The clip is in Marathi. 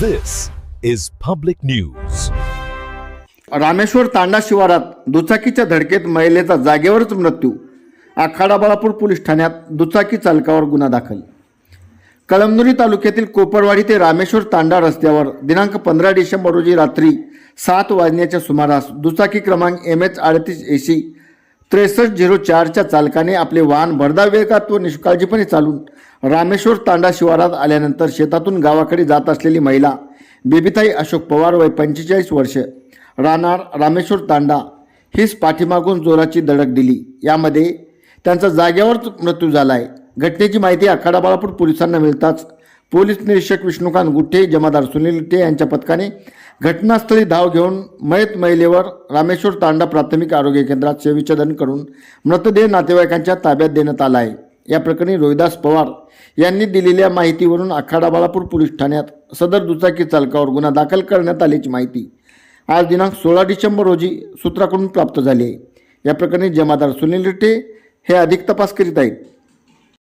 This is public news. Rameshwar तांडा शिवारात दुचाकीच्या धडकेत महिलेचा जागेवरच मृत्यू आखाडा बाळापूर पोलीस ठाण्यात दुचाकी चालकावर गुन्हा दाखल कळमनुरी तालुक्यातील कोपरवाडी ते रामेश्वर तांडा रस्त्यावर दिनांक पंधरा डिसेंबर रोजी रात्री सात वाजण्याच्या सुमारास दुचाकी क्रमांक एम एच अडतीस एसी त्रेसष्ट झिरो चारच्या चालकाने आपले वाहन भरधाव वेगात व निष्काळजीपणे चालून रामेश्वर तांडा शिवारात आल्यानंतर शेतातून गावाकडे जात असलेली महिला बेबीताई अशोक पवार वय पंचेचाळीस वर्ष राहणार रामेश्वर तांडा हीच पाठीमागून जोराची धडक दिली. यामध्ये त्यांचा जागेवरच मृत्यू झाला आहे घटनेची माहिती आखाडा बाळापूर पोलिसांना मिळताच पोलीस निरीक्षक विष्णुकांत गुट्टे जमादार सुनील गुट्टे यांच्या पथकाने घटनास्थळी धाव घेऊन मयत महिलेवर रामेश्वर तांडा प्राथमिक आरोग्य केंद्रात सेविच्छेदन करून मृतदेह नातेवाईकांच्या ताब्यात देण्यात आला आहे. या प्रकरणी रोहिदास पवार यांनी दिलेल्या माहितीवरून आखाडा बाळापूर पोलीस ठाण्यात सदर दुचाकी चालकावर गुन्हा दाखल करण्यात आल्याची माहिती आज दिनांक सोळा डिसेंबर रोजी सूत्राकडून प्राप्त झाली आहे. या प्रकरणी जमादार सुनील रिट्टे हे अधिक तपास करीत आहेत.